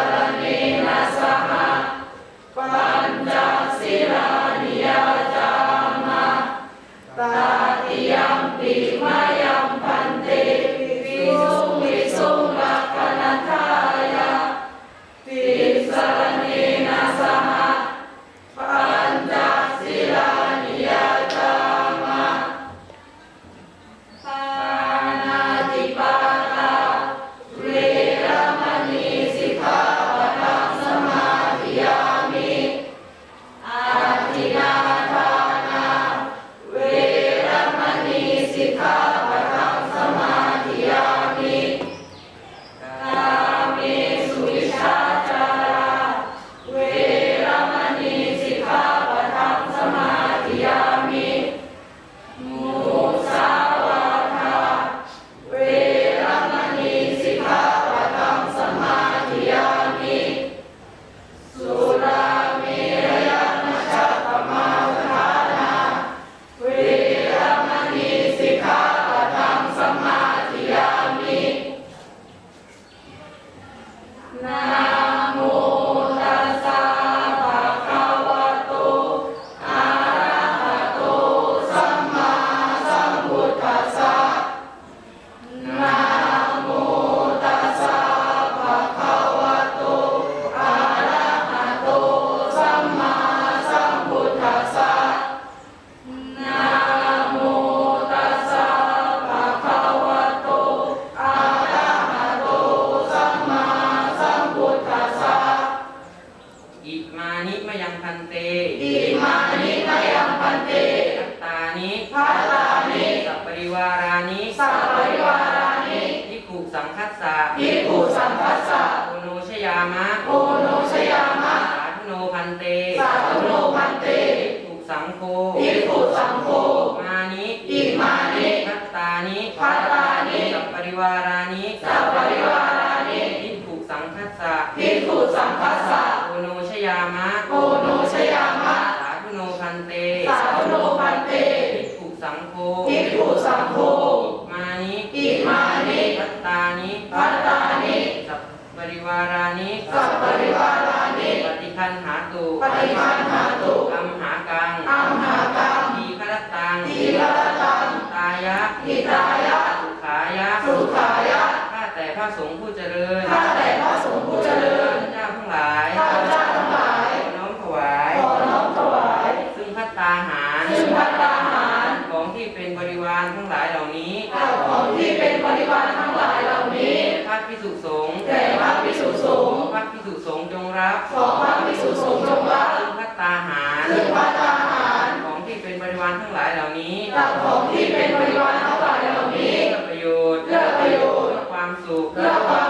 Amen. อิมานิมยังพันเตอิมานิมยังพันเตทัตตานิทัตตานิสัปริวารานิสัปริวารานิทิขุสังคัสสะทิขุสังคัสสะโอโนชยามะโอโนชยามะ สาธุโนพันเตสาธุโนพันเตทิขุสังโฆทิขุสังโฆ สังโฆภิกขุสังโฆมานิอิมานิพัตตานิพัตตานิสัพปริวารานิสัพปริวา งฆ์แด่พระภิกษุสงฆ์พระภิกษุสงฆ์จงรับขอพระภิกษุสงฆ์จงรับซึ่งพัตตาหารซึ่งพัตตาหารของที่เป็นบริวารทั้งหลายเหล่านี้กับของที่เป็นบริวารทั้งหลายเหล่านี้เพื่อประโยชน์เพื่อประโยชน์เพื่อความสุขเพื่อความ